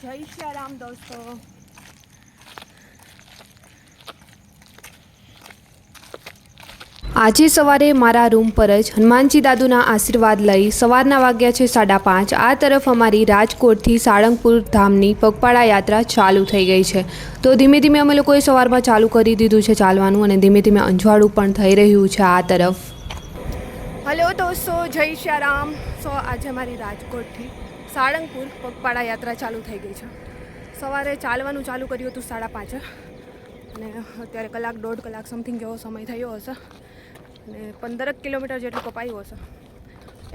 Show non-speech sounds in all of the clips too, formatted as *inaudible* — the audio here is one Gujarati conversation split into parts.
જય શ્રી રામ દોસ્તો. આજે સવારે મારા રૂમ પર જ હનુમાનજી દાદુના આશીર્વાદ લઈ સવારના વાગ્યા છે સાડા પાંચ. આ તરફ અમારી રાજકોટથી સાળંગપુર ધામની પગપાળા યાત્રા ચાલુ થઈ ગઈ છે. તો ધીમે ધીમે અમે લોકોએ સવારમાં ચાલુ કરી દીધું છે ચાલવાનું અને ધીમે ધીમે અંજવાળું પણ થઈ રહ્યું છે આ તરફ. હલો દોસ્તો જય શ્રી રામ. સો આજે અમારી રાજકોટથી સાળંગપુર પગપાળા યાત્રા ચાલુ થઈ ગઈ છે. સવારે ચાલવાનું ચાલુ કર્યું હતું સાડા પાંચે. અને અત્યારે કલાક દોઢ કલાક સમથિંગ જેવો સમય થયો હશે. અને પંદરક કિલોમીટર જેટલું કપાયું હશે.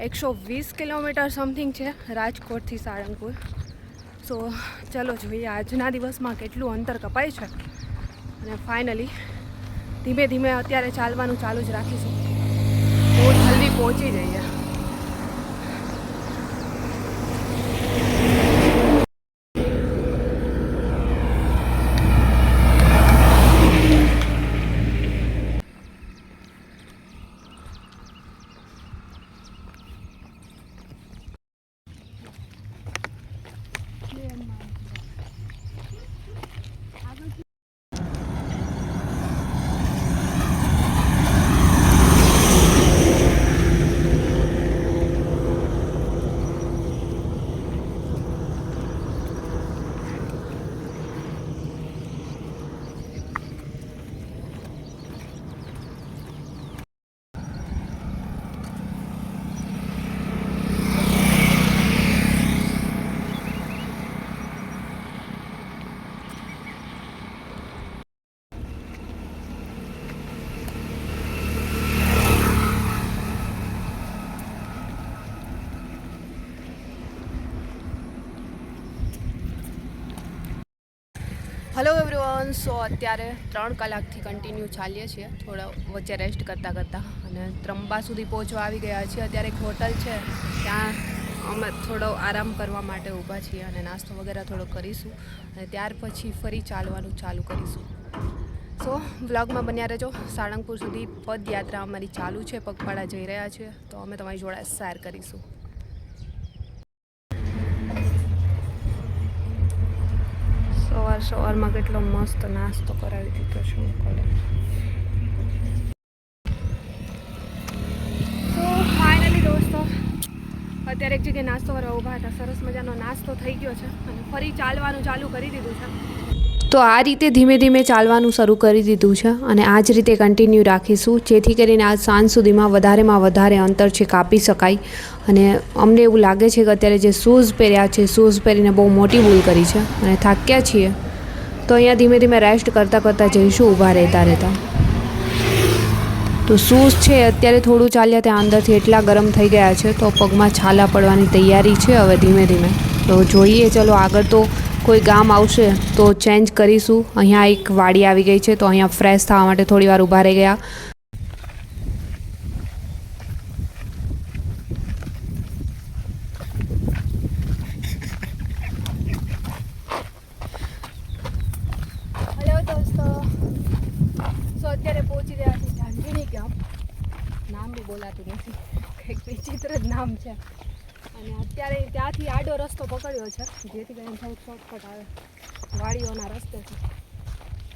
એકસો વીસ કિલોમીટર સમથિંગ છે રાજકોટથી સાળંગપુર. સો ચલો જોઈએ આજના દિવસમાં કેટલું અંતર કપાય છે. અને ફાઇનલી ધીમે ધીમે અત્યારે ચાલવાનું ચાલુ જ રાખીશું. બહુ જલ્દી પહોંચી જઈએ. એવરીવન સો અત્યારે ત્રણ કલાકથી કન્ટિન્યુ ચાલીએ છીએ. થોડા વચ્ચે રેસ્ટ કરતાં કરતાં. અને ત્રંબા સુધી પહોંચવા આવી ગયા છીએ. અત્યારે એક હોટલ છે. ત્યાં અમે થોડો આરામ કરવા માટે ઊભા છીએ અને નાસ્તો વગેરે થોડો કરીશું. અને ત્યાર પછી ફરી ચાલવાનું ચાલુ કરીશું. સો બ્લોગમાં બન્યા રહેજો. સાળંગપુર સુધી પદયાત્રા અમારી ચાલુ છે. પગપાળા જઈ રહ્યા છીએ તો અમે તમારી જોડે શેર કરીશું. સવાર સવારમાં કેટલો મસ્ત નાસ્તો કરાવી દીધો છે અંકલે તો ફાઇનલી દોસ્તો, અત્યારે એક જગ્યાએ નાસ્તો કરવા ઊભા હતા. સરસ મજાનો નાસ્તો થઈ ગયો છે અને ફરી ચાલવાનું ચાલુ કરી દીધું છે. તો આ રીતે ધીમે ધીમે ચાલવાનું શરૂ કરી દીધું છે અને આ જ રીતે કન્ટિન્યુ રાખીશું. જેથી કરીને આજ સાંજ સુધીમાં વધારેમાં વધારે અંતર છે, કાપી શકાય. અને અમને એવું લાગે છે કે અત્યારે જે શૂઝ પહેર્યા છે, શૂઝ પહેરીને બહુ મોટી ભૂલ કરી છે અને થાક્યા છીએ. તો અહીંયા ધીમે ધીમે રેસ્ટ કરતાં કરતાં જઈશું, ઊભા રહેતા રહેતા. તો શૂઝ છે, અત્યારે થોડું ચાલ્યા ત્યાં અંદરથી એટલા ગરમ થઈ ગયા છે, તો પગમાં છાલા પડવાની તૈયારી છે, હવે ધીમે ધીમે. તો જોઈએ, ચલો આગળ તો કોઈ ગામ આવશે તો ચેન્જ કરીશું. અહીંયા એક વાડી આવી ગઈ છે, તો અહીંયા ફ્રેશ થવા માટે થોડી વાર ઊભા રહી ગયા. નામ બી બોલાતું નથી. કંઈક જ નામ છે. અને અત્યારે ત્યાંથી આડો રસ્તો પકડ્યો છે. જેથી કરીને થોડુંક શોર્ટકટ આવે વાડીઓના રસ્તે છે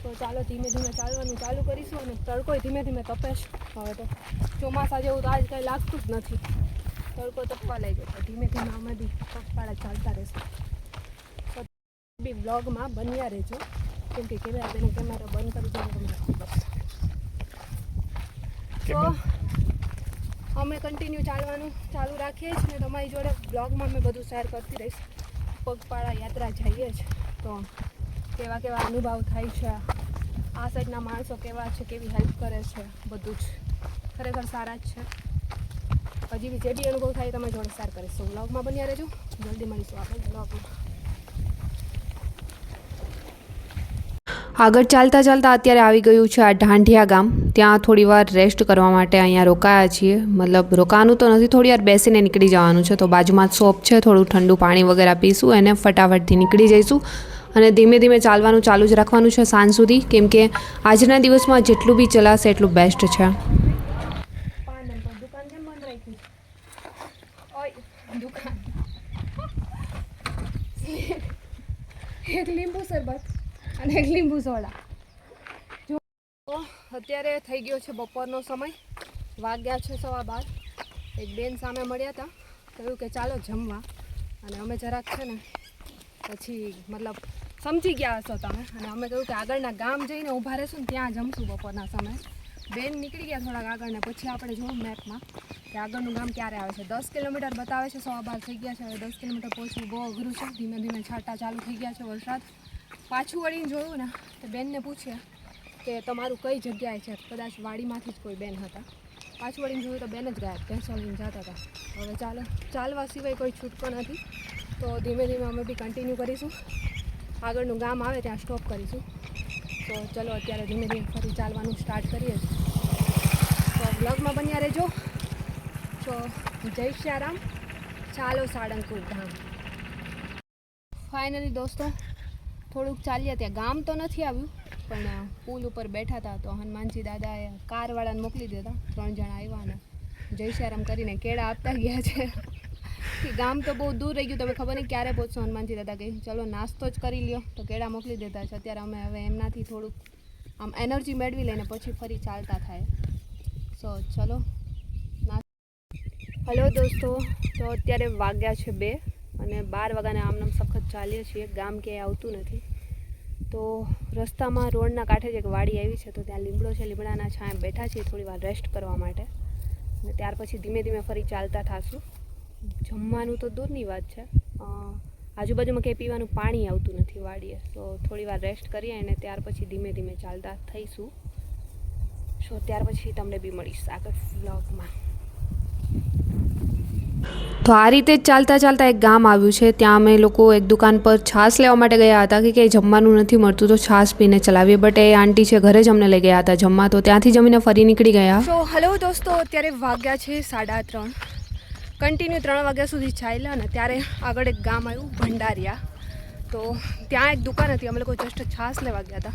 તો ચાલો ધીમે ધીમે ચાલવાનું ચાલુ કરીશું અને તડકો ધીમે ધીમે તપેશ. હવે તો ચોમાસા જેવું તો આજ કાંઈ લાગતું જ નથી. તડકો તપવા લાગ્યો ગયો ધીમે ધીમે બી પગપાળા ચાલતા રહેશું. તો બી બ્લોગમાં બન્યા રહેજો. કેમ કે કેમેરા તેને કેમેરા બંધ કરી દો તમને ખબર તો અમે કન્ટિન્યુ ચાલવાનું ચાલુ રાખીએ છીએ ને તમારી જોડે બ્લોગમાં મેં બધું શેર કરતી રહીશ. પગપાળા યાત્રા જઈએ છે તો કેવા કેવા અનુભવ થાય છે? આ સાઈડના માણસો કેવા છે? કેવી હેલ્પ કરે છે? બધું જ. ખરેખર સારા જ છે. હજી બી જે બી અનુભવ થાય તમે જોડે શેર કરીશું. બ્લોગમાં બન્યા રહેજો. જલ્દી મળીશું આપણે બ્લોગમાં આગળ ચાલતા ચાલતા અત્યારે આવી ગયું છે આ ઢાંઢિયા ગામ. ત્યાં થોડી વાર રેસ્ટ કરવા માટે અહીંયા રોકાયા છીએ. મતલબ રોકાવાનું તો નથી, થોડી વાર બેસીને નીકળી જવાનું છે. તો બાજુમાં સોપ છે, થોડું ઠંડુ પાણી વગેરે પીશું એને ફટાફટથી નીકળી જઈશું. અને ધીમે ધીમે ચાલવાનું ચાલુ જ રાખવાનું છે સાંજ સુધી, કેમ કે આજના દિવસમાં જેટલું બી ચલાશે એટલું બેસ્ટ છે. એક લીંબુ શરબત. અને એક લીંબુ સોડા. જો અત્યારે થઈ ગયો છે બપોરનો સમય. વાગ્યા છે સવા બાર. એક બેન સામે મળ્યા હતા. કહ્યું કે ચાલો જમવા. અને અમે જરાક છે ને, પછી મતલબ સમજી ગયા હશો તમે. અને અમે કહ્યું કે આગળના ગામ જઈને ઊભા રહેશું ને ત્યાં જમશું બપોરના સમયે. બેન નીકળી ગયા થોડાક આગળ ને પછી આપણે જોયું મેપમાં કે આગળનું ગામ ક્યારે આવે છે. દસ કિલોમીટર બતાવે છે, સવા બાર થઈ ગયા છે. હવે દસ કિલોમીટર પહોંચવું બહુ અઘરું છે. ધીમે ધીમે છાંટા ચાલુ થઈ ગયા છે વરસાદ. પાછું વળીને જોયું ને, તો બેનને પૂછ્યા કે તમારું કઈ જગ્યાએ છે? કદાચ વાડીમાંથી જ કોઈ બેન હતા. પાછું વળીને જોયું તો બેન જ ગયા ભેંસો લઈને જતા હતા. હવે ચાલો, ચાલવા સિવાય કોઈ છૂટકો નથી. તો ધીમે ધીમે અમે બી કન્ટિન્યુ કરીશું. આગળનું ગામ આવે ત્યાં સ્ટોપ કરીશું. તો ચલો અત્યારે ધીમે ધીમે ફરી ચાલવાનું સ્ટાર્ટ કરીએ તો બ્લોગમાં બન્યા રહેજો. તો જય શ્યારામ ચાલો સાળંગપુર ધામ. ફાઇનલી દોસ્તો થોડુંક ચાલ્યા ત્યાં. ગામ તો નથી આવ્યું, પણ પુલ ઉપર બેઠા હતા તો હનુમાનજી દાદાએ કારવાળાને મોકલી દેતા ત્રણ જણા આવ્યા ને જયશ્યારામ કરીને કેળા આપતા ગયા છે. ગામ તો બહુ દૂર રહી ગયું તમે ખબર નહીં ક્યારે પહોંચશો હનુમાનજી દાદા કહે ચલો, નાસ્તો જ કરી લ્યો. તો કેળા મોકલી દેતા છે. અત્યારે અમે હવે એમનાથી થોડુંક આમ એનર્જી મેળવી લઈને પછી ફરી ચાલતા થાય. સો ચલો. હલો દોસ્તો. તો અત્યારે વાગ્યા છે બે. અને બાર વાગ્યાને આમનામ સખત ચાલીએ છીએ, ગામ ક્યાંય આવતું નથી. તો રસ્તામાં રોડના કાંઠે જ એક વાડી આવી છે, તો ત્યાં લીમડો છે, લીમડાના છાંય બેઠા છીએ થોડી વાર રેસ્ટ કરવા માટે. અને ત્યાર પછી ધીમે ધીમે ફરી ચાલતા થશું. જમવાનું તો દૂરની વાત છે. આજુબાજુમાં કંઈ પીવાનું પાણી આવતું નથી વાડીએ, તો થોડી વાર રેસ્ટ કરીએ અને ત્યાર પછી ધીમે ધીમે ચાલતા થઈશું. સો ત્યાર પછી તમને બી મળીશ આગળ વ્લોગમાં તો આ રીતે જ ચાલતા ચાલતા એક ગામ આવ્યું છે. ત્યાં અમે લોકો એક દુકાન પર છાશ લેવા માટે ગયા હતા કે કંઈ જમવાનું નથી મળતું તો છાશ પીને ચલાવીએ. બટ એ આંટી છે, ઘરે જ અમને લઈ ગયા હતા જમવા. તો ત્યાંથી જમીને ફરી નીકળી ગયા. તો હલો દોસ્તો, અત્યારે વાગ્યા છે સાડા ત્રણ. કન્ટિન્યુ ત્રણ વાગ્યા સુધી ચાલ્યા ને ત્યારે આગળ એક ગામ આવ્યું, ભંડારિયા. તો ત્યાં એક દુકાન હતી, અમે લોકો જસ્ટ છાશ લેવા ગયા હતા.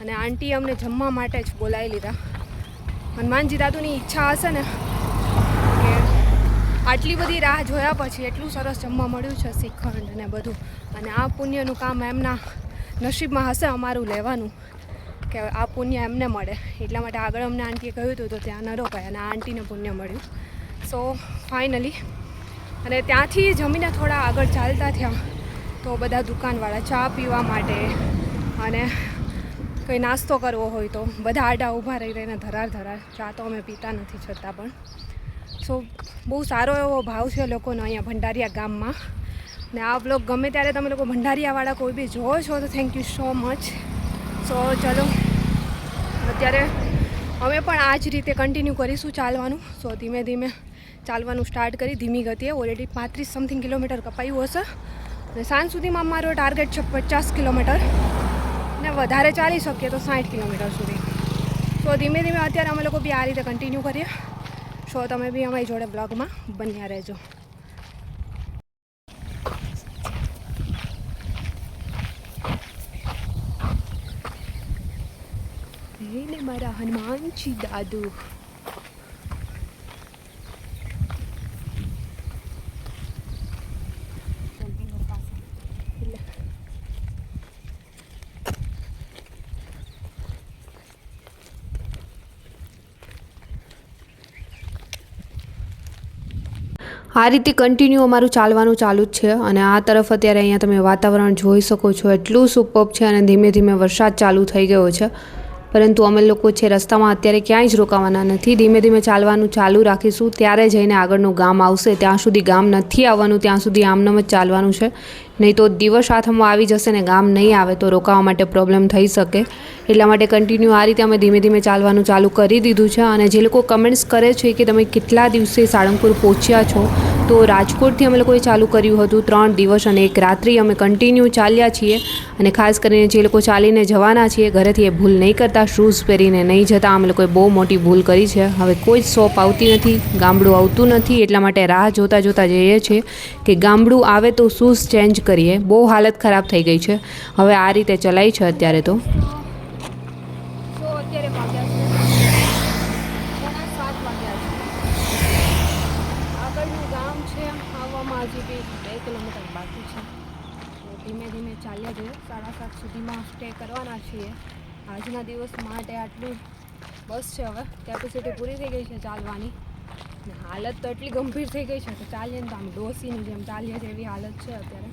અને આંટીએ અમને જમવા માટે જ બોલાવી લીધા. હનુમાનજી દાદુની ઈચ્છા હશે ને આટલી બધી રાહ જોયા પછી એટલું સરસ જમવા મળ્યું છે, શ્રીખંડ અને બધું. અને આ પુણ્યનું કામ એમના નસીબમાં હશે અમારું લેવાનું, કે આ પુણ્ય એમને મળે. એટલા માટે આગળ અમને આંટીએ કહ્યું હતું તો ત્યાં ન રોકાય અને આ આંટીને પુણ્ય મળ્યું. સો ફાઇનલી અને ત્યાંથી જમીને થોડા આગળ ચાલતા થયા તો બધા દુકાનવાળા ચા પીવા માટે અને કંઈ નાસ્તો કરવો હોય તો બધા આડા ઊભા રહી રહીને ધરાર ધરાર ચા તો અમે પીતા નથી છતાં પણ. સો બહુ સારો એવો ભાવ છે લોકોનો અહીંયા ભંડારિયા ગામમાં. ને આ બ્લોગ ગમે ત્યારે તમે લોકો ભંડારિયાવાળા કોઈ બી જોવો છો, તો thank you so much so ચલો. અત્યારે અમે પણ આ જ રીતે કન્ટિન્યુ કરીશું ચાલવાનું. સો ધીમે ધીમે ચાલવાનું સ્ટાર્ટ કરી, ધીમી ગતિએ. ઓલરેડી પાંત્રીસ સમથિંગ કિલોમીટર કપાયું હશે. અને સાંજ સુધીમાં અમારો ટાર્ગેટ છે પચાસ કિલોમીટર. ને વધારે ચાલી શકીએ તો સાઠ કિલોમીટર સુધી. તો ધીમે ધીમે અત્યારે અમે લોકો બી આ રીતે કન્ટિન્યુ કરીએ. સો તમે બી અમારી જોડે બ્લોગમાં બન્યા રહેજો. એને મારા હનુમાનજી દાદુ. આ રીતે કન્ટિન્યુ અમારું ચાલવાનું ચાલુ જ છે અને આ તરફ અત્યારે અહીંયા તમે વાતાવરણ જોઈ શકો છો, એટલું સુપર છે અને ધીમે ધીમે વરસાદ ચાલુ થઈ ગયો છે. પરંતુ અમે લોકો છે રસ્તામાં અત્યારે ક્યાંય જ રોકાવાના નથી. ધીમે ધીમે ચાલવાનું ચાલુ રાખીશું, ત્યારે જઈને આગળનું ગામ આવશે. ત્યાં સુધી ગામ નથી આવવાનું, ત્યાં સુધી આમનામ જ ચાલવાનું છે. નહીં તો દિવસ હાથમાં આવી જશે ને ગામ નહીં આવે તો રોકાવા માટે પ્રોબ્લેમ થઈ શકે. એટલા માટે કન્ટિન્યુ આ રીતે અમે ધીમે ધીમે ચાલવાનું ચાલુ કરી દીધું છે અને જે લોકો કમેન્ટ્સ કરે છે કે તમે કેટલા દિવસે સાળંગપુર પહોંચ્યા છો તો રાજકોટથી અમે લોકોએ ચાલુ કર્યું હતું ત્રણ દિવસ અને એક રાત્રિ અમે કન્ટિન્યુ ચાલ્યા છીએ. અને ખાસ કરીને જે લોકો ચાલીને જવાના છીએ, ઘરેથી એ ભૂલ નહીં કરતા, શૂઝ પહેરીને નહીં જતા, અમે લોકોએ બહુ મોટી ભૂલ કરી છે. હવે કોઈ જ શોપ આવતી નથી, ગામડું આવતું નથી, એટલા માટે રાહ જોતા જોતા જઈએ છીએ કે ગામડું આવે તો શૂઝ ચેન્જ કરીએ. બહુ હાલત ખરાબ થઈ ગઈ છે. હવે આ રીતે ચલાઈ છે અત્યારે તો અત્યારે વાગ્યા છે પોણા સાત વાગ્યા છે આગળનું ગામ છે આવવામાં હજી બી બે કિલોમીટર બાકી છે અને ધીમે ધીમે ચાલ્યા જઈએ સાડા સાત સુધીમાં સ્ટે કરવાના છીએ. આજના દિવસ માટે આટલું બસ છે હવે. કેપેસિટી પૂરી થઈ ગઈ છે ચાલવાની. હાલત તો એટલી ગંભીર થઈ ગઈ છે કે ચાલીએ ને તો આમ ડોસીની જેમ ચાલીએ છે એવી હાલત છે અત્યારે.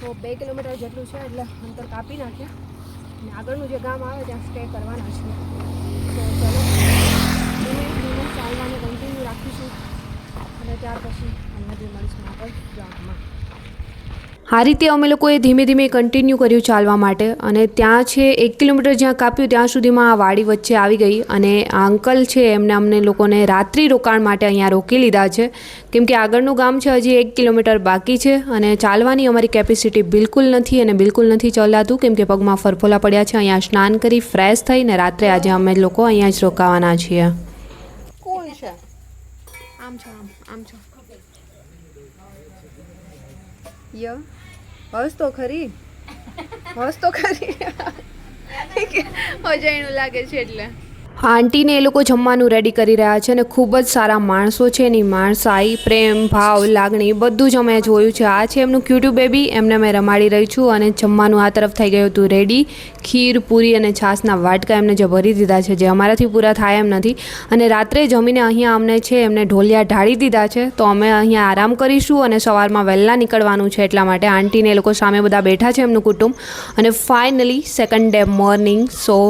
તો બે કિલોમીટર જેટલું છે એટલે અંતર કાપી નાખ્યા. અને આગળનું જે ગામ આવે ત્યાં સ્ટે કરવાના છીએ. તો ચલો ચાલવાનું કન્ટિન્યુ રાખીશું. અને ત્યાર પછી અમે જે મળીશું આગળ બ્લોગમાં આ રીતે અમે લોકોએ ધીમે ધીમે કન્ટિન્યુ કર્યું ચાલવા માટે અને ત્યાં છે એક કિલોમીટર જ્યાં કાપ્યું ત્યાં સુધીમાં આ વાડી વચ્ચે આવી ગઈ અને આ અંકલ છે એમને અમને લોકોને રાત્રિ રોકાણ માટે અહીંયા રોકી લીધા છે. કેમ કે આગળનું ગામ છે હજી એક કિલોમીટર બાકી છે અને ચાલવાની અમારી કેપેસિટી બિલકુલ નથી અને બિલકુલ નથી ચલાતું. કેમ કે પગમાં ફરફોલા પડ્યા છે, અહીંયા સ્નાન કરી ફ્રેશ થઈને રાત્રે આજે અમે લોકો અહીંયા જ રોકાવાના છીએ. કોણ છે? આમ છો, આમ આમ છો. ય? હસ તો ખરી. હસ તો ખરી. *laughs* અજાયણું લાગે છે એટલે. આંટીને એ લોકો જમવાનું રેડી કરી રહ્યા છે અને ખૂબ જ સારા માણસો છે, એની માણસાઈ પ્રેમ, ભાવ, લાગણી બધું જ અમે જોયું છે. આ છે એમનું ક્યુટ્યુ બેબી એમને મેં રમાડી રહી છું અને જમવાનું આ તરફ થઈ ગયું હતું રેડી ખીર, પૂરી અને છાસના વાટકા એમને જે ભરી દીધા છે, જે અમારાથી પૂરા થાય એમ નથી. અને રાત્રે જમીને અહીંયા અમને છે, એમને ઢોલિયા ઢાળી દીધા છે, તો અમે અહીંયા આરામ કરીશું અને સવારમાં વહેલા નીકળવાનું છે એટલા માટે આંટીને એ લોકો સામે બધા બેઠા છે એમનું કુટુંબ. અને finally second day morning so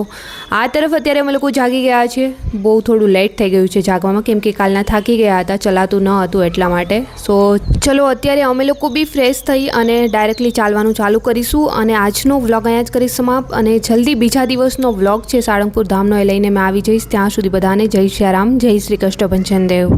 આ તરફ અત્યારે અમે લોકો જાગી ગયા છે? બહુ થોડું લેટ થઈ ગયું છે જાગવામાં, કેમ કે કાલના થાકી ગયા હતા, ચલાતું ન હતું એટલા માટે. સો ચલો, અત્યારે અમે લોકો બી ફ્રેશ થઈ અને ડાયરેક્ટલી ચાલવાનું ચાલુ કરીશું અને આજનો વ્લોગ અહીંયા જ કરીશ સમાપ્ત અને જલ્દી બીજા દિવસનો વ્લોગ છે સાળંગપુર ધામનો એ લઈને મેં આવી જઈશ. ત્યાં સુધી બધાને જય શ્રી રામ, જય શ્રી કૃષ્ણ ભંજન દેવ.